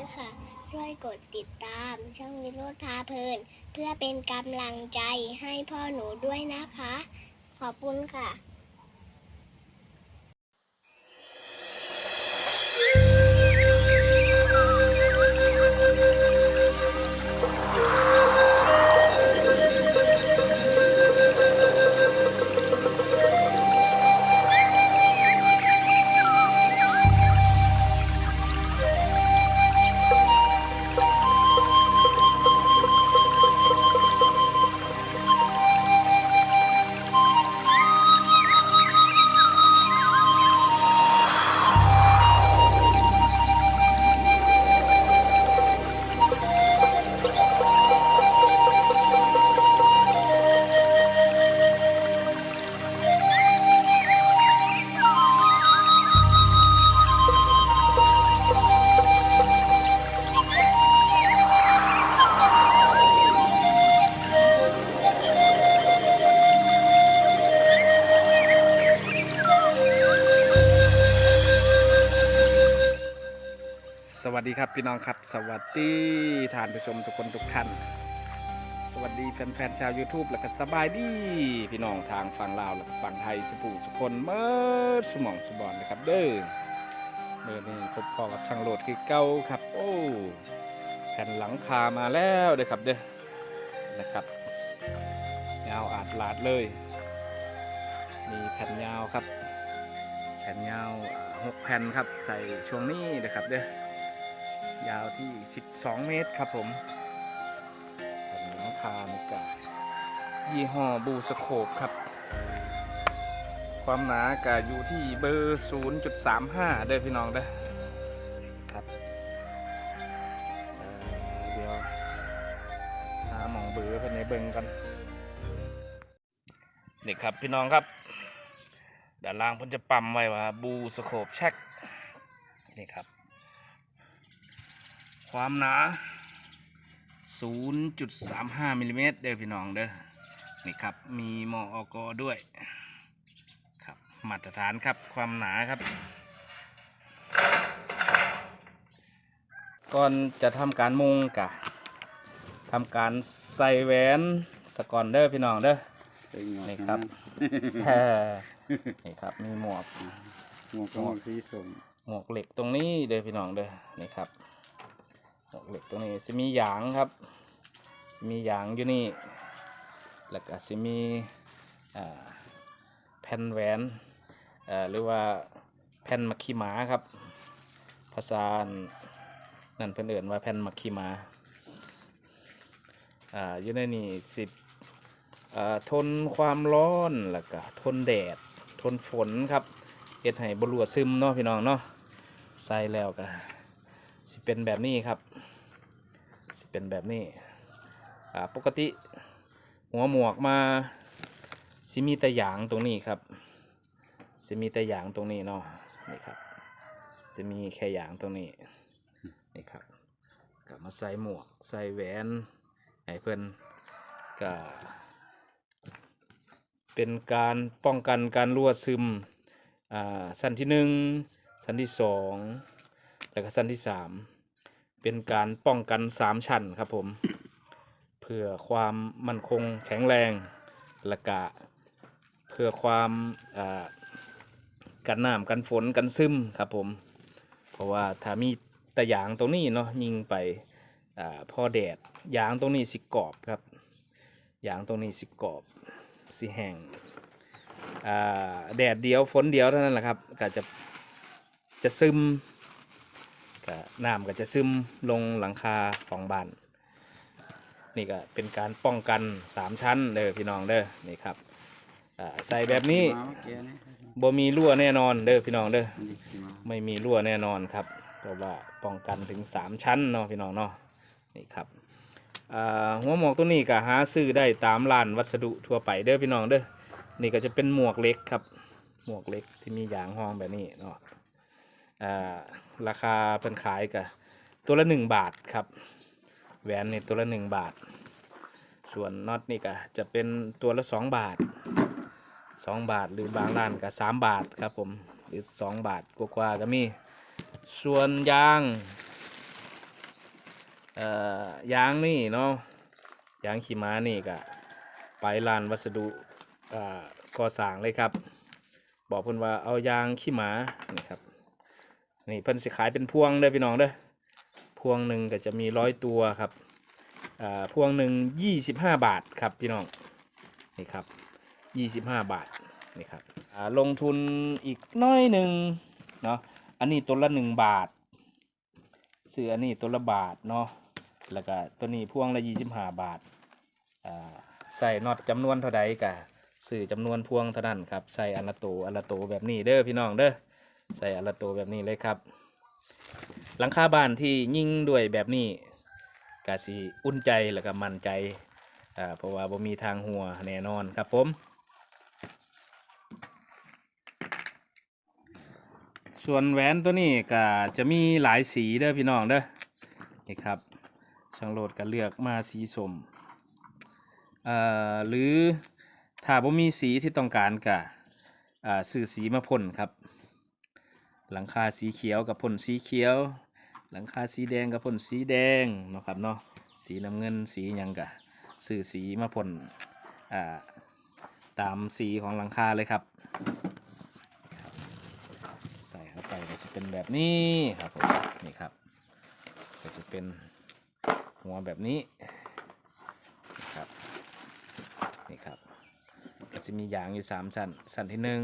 ด้วยค่ะ ช่วยกดติดตามช่องวิโรธพาเพลิน เพื่อเป็นกำลังใจให้พ่อหนูด้วยนะคะ ขอบคุณค่ะ ครับพี่น้องครับ สวัสดีท่านผู้ชมทุกคนทุกท่าน สวัสดีแฟนๆชาว YouTube แล้วก็สบายดีพี่น้องทางฝั่งลาวแล้วก็ฝั่งไทยสุภูสุคนเมื่อสมองสบอนนะครับเด้อเมื่อนี้พบพอกับทางโหลดคือเก้าครับ โอ้แผ่นหลังคามาแล้วเด้อครับเด้อนะครับ ยาวอาดลาดเลย มีแผ่นยาวครับ แผ่นยาวหกแผ่นครับใส่ช่วงนี้นะครับเด้อ ยาวที่ 12 เมตรครับผมแผ่นหลังคาเมกายี่ห้อบูสโคปครับ ความหนากะอยู่ที่เบอร์ 0.35 เด้อพี่น้องเด้อครับเอ่อเดี๋ยวหาหมองเบอร์เพื่อนในเบิ่งกันนี่ครับพี่น้องครับด้านล่างเพิ่นจะปั๊มไว้ว่าบูสโคปเช็คนี่ครับ ความหนา 0.35มิลลิเมตรเด้อพี่น้องเด้อนี่ครับ มีหมออกอด้วยครับมาตรฐานครับความหนาครับ ก่อนจะทำการมุงกะทำการใส่แหวนสกอนเด้อพี่น้องเด้อนี่ครับแฮ่นี่ครับมีหมวกหมวกกระหมวกสีส้มหมวกเหล็กตรงนี้เด้อพี่น้องเด้อนี่ครับ หมวกเหล็กตรงนี้จะมีหยางครับจะมีหยางอยู่นี่แล้วก็จะมีแผ่นแหวนหรือว่าแผ่นมักขีหมาครับ ภาษานั่นเพิ่นเอื่นว่าแผ่นมักขีหมาอ่าอยู่ในนี่สิบทนความร้อนแล้วก็ทนแดด ทนฝนครับเฮ็ดให้บรัวซึมเนาะพี่น้องเนาะใส่แล้วก็สิเป็นแบบนี้ครับ เป็นแบบนี้ปกติหัวหมวกมาสิมีแต่หยางตรงนี้ครับสิมีแต่หยางตรงนี้เนาะนี่ครับสิมีแค่หยางตรงนี้นี่ครับกลับมาใส่หมวกใส่แหวนให้เพื่อนก็เป็นการป้องกันการรั่วซึมอ่าสั้นที่หนึ่งสั้นที่สองแล้วก็สั้นที่สาม เป็นการป้องกันสามชั้นครับผม เพื่อความมั่นคงแข็งแรงและกะเพื่อความอ่ากันน้ำกันฝนกันซึมครับผม เพราะว่าถ้ามีตะยางตรงนี้เนาะยิงไปอ่าพอแดดยางตรงนี้สิกรอบครับยางตรงนี้สิกรอบสิแห้งอ่าแดดเดียวฝนเดียวเท่านั้นแหละครับก็จะจะซึม ก็น้ำก็จะซึมลงหลังคาของบ้าน นี่ก็เป็นการป้องกันสามชั้นเด้อพี่น้องเด้อนี่ครับอ่าใส่แบบนี้บ่มีรั่วแน่นอนเด้อพี่น้องเด้อไม่มีรั่วแน่นอนครับเพราะว่าป้องกันถึง3ชั้นเนาะพี่น้องเนาะนี่ครับหัวหมวกตัวนี้ก็หาซื้อได้ตามร้านวัสดุทั่วไปเด้อพี่น้องเด้อนี่ก็จะเป็นหมวกเล็กครับ หมวกเล็กที่มียางห้องแบบนี้เนาะ อ่าราคาเพิ่นขายก็ตัวละ 1 บาทครับ แหวนนี่ตัวละ 1 บาท ส่วนน็อตนี่ก็จะเป็นตัวละ 2 บาท 2 บาทหรือบางร้านก็3บาทครับผมหรือ 2 บาทกว่าๆก็มี ส่วนยางเอ่อยางนี่เนาะยางขี่ม้านี่ก็ไปลานวัสดุก่อสร้างเลยครับ บอกเพิ่นว่าเอายางขี้หมานี่ครับ นี่เพิ่นสิขายเป็นพวงเด้อพี่น้องเด้อพวงหนึ่งก็จะมีร้อยตัวครับอ่าพวงหนึ่งยี่สิบห้าบาทครับพี่น้องนี่ครับยี่สิบห้าบาทนี่ครับอ่าลงทุนอีกน้อยหนึ่งเนาะอันนี้ตัวละหนึ่งบาทเสื้ออันนี้ตัวละบาทเนาะแล้วก็ตัวนี้พวงละยี่สิบห้าบาทอ่าใส่น็อตจำนวนเท่าใดกะสื่อจำนวนพวงเท่านั้นครับใส่อันละโตอันละโตแบบนี้เด้อพี่น้องเด้อ ใส่อัละโตแบบนี้เลยครับ หลังคาบ้านที่ยิ่งด้วยแบบนี้กาสีอุ่นใจแล้วก็มั่นใจอ่าเพราะว่าบ่มีทางหัวแน่นอนครับผม ส่วนแหวนตัวนี้ก็จะมีหลายสีเด้อพี่น้องเด้อนี่ครับช่างโหลดก็เลือกมาสีสมเอ่อหรือถ้าบ่มีสีที่ต้องการก็อ่าซื้อสีมาพ่นครับ หลังคาสีเขียวกับพ่นสีเขียว หลังคาสีแดงกับพ่นสีแดงเนาะครับเนาะสีน้ำเงินสียังกะซื้อสีมาพ่นอ่าตามสีของหลังคาเลยครับ ใส่เข้าไปก็จะเป็นแบบนี้ครับผมนี่ครับก็จะเป็นหัวแบบนี้นะครับนี่ครับก็จะมียางอยู่สามชั้นชั้นที่หนึ่ง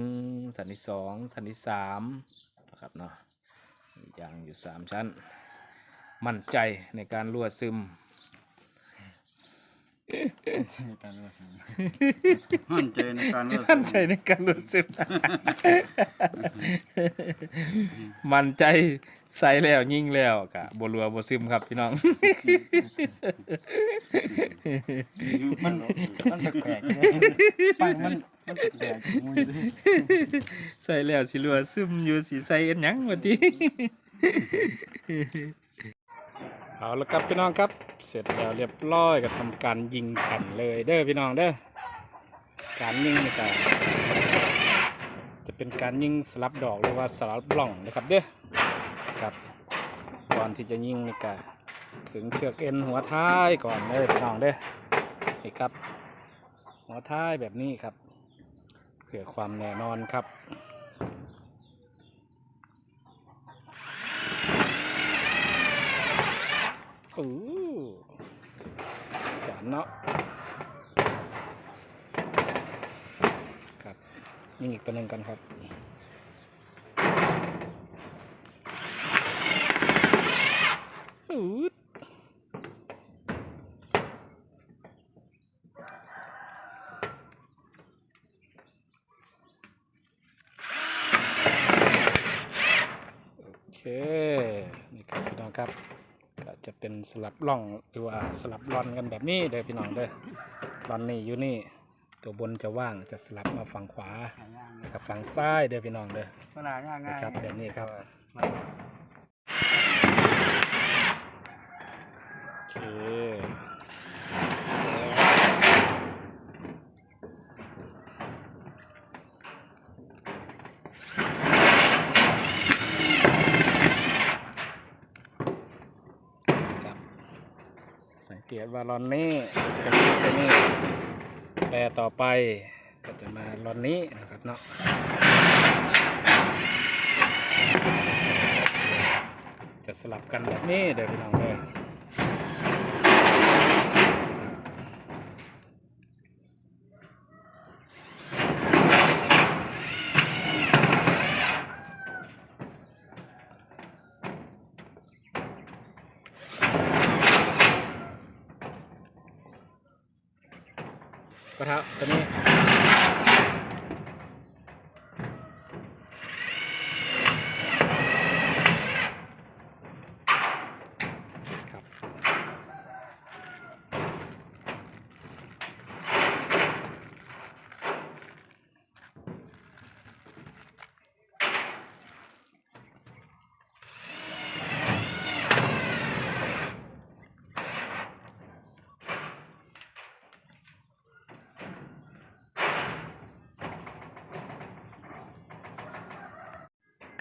ชั้นที่สองชั้นที่สาม นะครับเนาะยางอยู่สามชั้น มั่นใจในการรั่วซึม ในการรวดซึมมั่นใจในการรวดซึมั่นใจในการรั่วซึมมั่นใจใส่แล้วยิ่งแล้วกะบรัวบซึมครับพี่น้อง มันมันแปลกๆเลยฟังมันมันแปลกๆมุ้ยใส่แล้วสิรัวซึมอยู่สิใส่เอ็นยังวันนี้ เอาละครับพี่น้องครับ เสร็จแล้วเรียบร้อยก็ทำการยิงกันเลยเด้อพี่น้องเด้อการยิงนี่ก็จะเป็นการยิงสลับดอกหรือว่าสลับล่องนะครับเด้อครับก่อนที่จะยิงนี่ก็ถึงเชือกเอ็นหัวท้ายก่อนเด้อพี่น้องเด้อนี่ครับ หัวท้ายแบบนี้ครับเพื่อความแน่นอนครับ โอ้จานเนาะครับยิงอีกตัวหนึ่งกันครับอูดโอเค นี่ครับพี่น้องครับ เป็นสลับล่องหรือว่าสลับรอนกันแบบนี้เด้อพี่น้องเด้อรอนนี่อยู่นี่ตัวบนจะว่างจะสลับมาฝั่งขวาหาย่างกับฝั่งซ้ายเด้อพี่น้องเด้อเวลาย่างง่ายนะครับแบบนี้ครับมัน โอเคครับสังเกต ว่ารอนนี้จะมีเส้นนี้แปรต่อไปก็จะมารอนนี้นะครับเนาะจะสลับกันแบบนี้เดี๋ยวพี่น้องเลย กระทะตัวนี้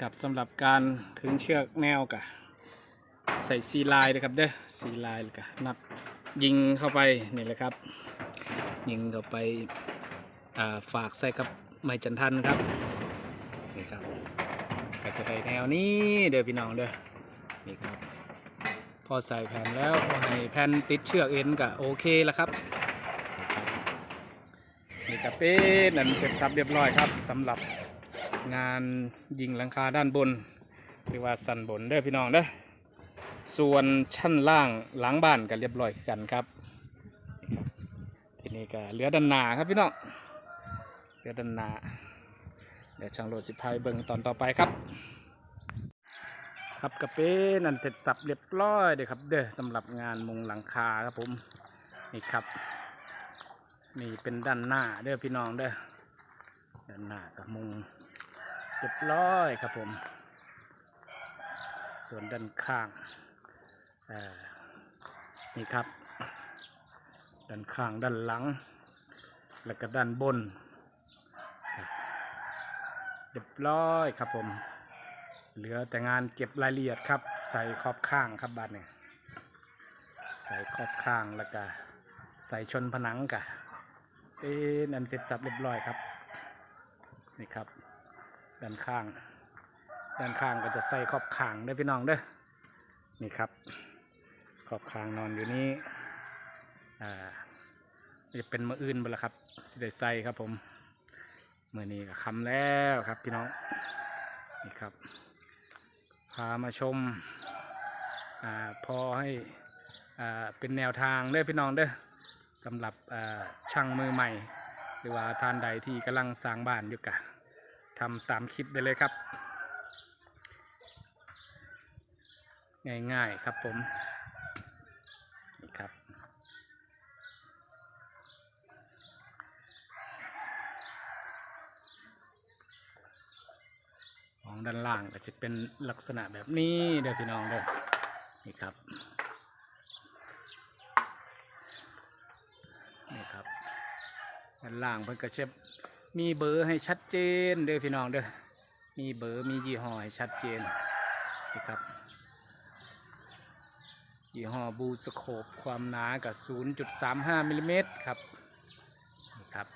กับสำหรับการขึงเชือกแนวกะใส่ซีลายนะครับเด้อซีลายแล้วก็นัดยิงเข้าไปนี่แหละครับ ยิงเข้าไปาฝากใส่กับไม้จันทันครับนี่ครับก็จะได้แนวนี้เด้อพี่น้องเด้อนี่ครับ พอใส่แผ่นแล้วพอให้แผ่นติดเชือกเอ็นก็โอเคแล้วครับนี่ก็เป็นอันเสร็จสับเรียบร้อยครับสำหรับ งานยิงหลังคาด้านบนหรือว่าสันบนเด้อพี่น้องเด้อส่วนชั้นล่างหลังบ้านก็เรียบร้อยกันครับ ทีนี้ก็เหลือด้านหน้าครับพี่น้องเหลือด้านหน้าเดี๋ยวช่างโรดสิพายเบิ่งตอนต่อไปครับ ครับกระเป็นอันเสร็จสับเรียบร้อยเด้อครับ เด้อสำหรับงานมุงหลังคาครับผมนี่ครับนี่เป็นด้านหน้าเด้อพี่น้องเด้อด้านหน้ากับมุง เรียบร้อยครับผม ส่วนด้านข้างนี่ครับ ด้านข้างด้านหลัง แล้วก็ด้านบนเรียบร้อยครับผม เหลือแต่งานเก็บรายละเอียดครับ ใส่ขอบข้างครับบัดเนี่ยใส่ขอบข้างแล้วก็ใส่ชนผนังกะเป็นอันเสร็จสับเรียบร้อยครับ นี่ครับ ด้านข้าง ด้านข้างก็จะใส่ขอบขางเด้พี่น้องเด้อนี่ครับ ขอบขางนอนอยู่นี่อ่าจะเป็นมืออื่นไปละครับสิได้ใส่ครับผมมือนี้ก็คำแล้วครับพี่น้องนี่ครับ พามาชมอาพอให้อ่าเป็นแนวทางเด้อพี่น้องเด้อสำหรับอ่าช่างมือใหม่ หรือว่าท่านใดที่กำลังสร้างบ้านอยู่กะ ทำตามคลิปได้เลยครับ ง่ายๆครับผมนี่ครับของด้านล่างก็จะเป็นลักษณะแบบนี้เด้อพี่น้องเด้อนี่ครับนี่ครับด้านล่างเพิ่นก็จะ มีเบอร์ให้ชัดเจนเด้อพี่น้องเด้อมีเบอร์มียี่ห้อให้ชัดเจนนี่ครับยี่ห้อบูสโคปความหนากับ 0.35มิลลิเมตรครับนี่ครับ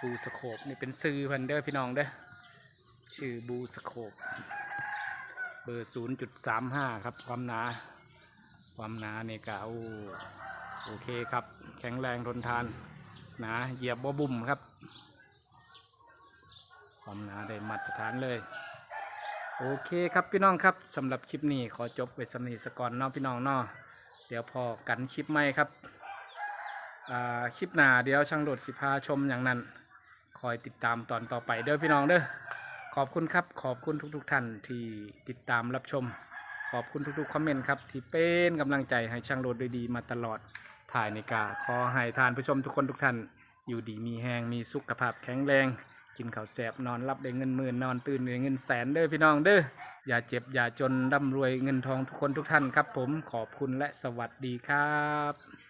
บูสโคปนี่เป็นซื้อพิ่นเด้อพี่น้องเด้อชื่อบูสโคปเบอร์ 0.35 ครับความหนา ความหนาเนี่ยก็เอาโอเคครับ แข็งแรงทนทาน หนาเหยียบบ่บุ่มครับ ความหนาได้มาตรฐานเลย โอเคครับพี่น้องครับสำหรับคลิปนี้ขอจบไว้สำนีสก่อนเนาะพี่น้องเนาะเดี๋ยวพอกันคลิปใหม่ครับคลิปหน้าเดี๋ยวช่างโดดสิพาชมอย่างนั้น คอยติดตามตอนต่อไปเด้อพี่น้องเด้อขอบคุณครับ ขอบคุณทุกๆท่านที่ติดตามรับชม ขอบคุณทุกๆคอมเมนต์ครับ ที่เป็นกำลังใจให้ช่างโรดด้วยดีๆมาตลอด ถ่ายในกาขอให้ทานผู้ชมทุกคนทุกท่าน อยู่ดีมีแหงมีสุขภาพแข็งแรง กินข้าวแสบนอนรับได้เงินหมื่นนอนตื่นได้เงินแสนเด้อพี่น้องเด้ออย่าเจ็บอย่าจนร่ำรวยเงินทองทุกคนทุกท่านครับผมขอบคุณและสวัสดีครับ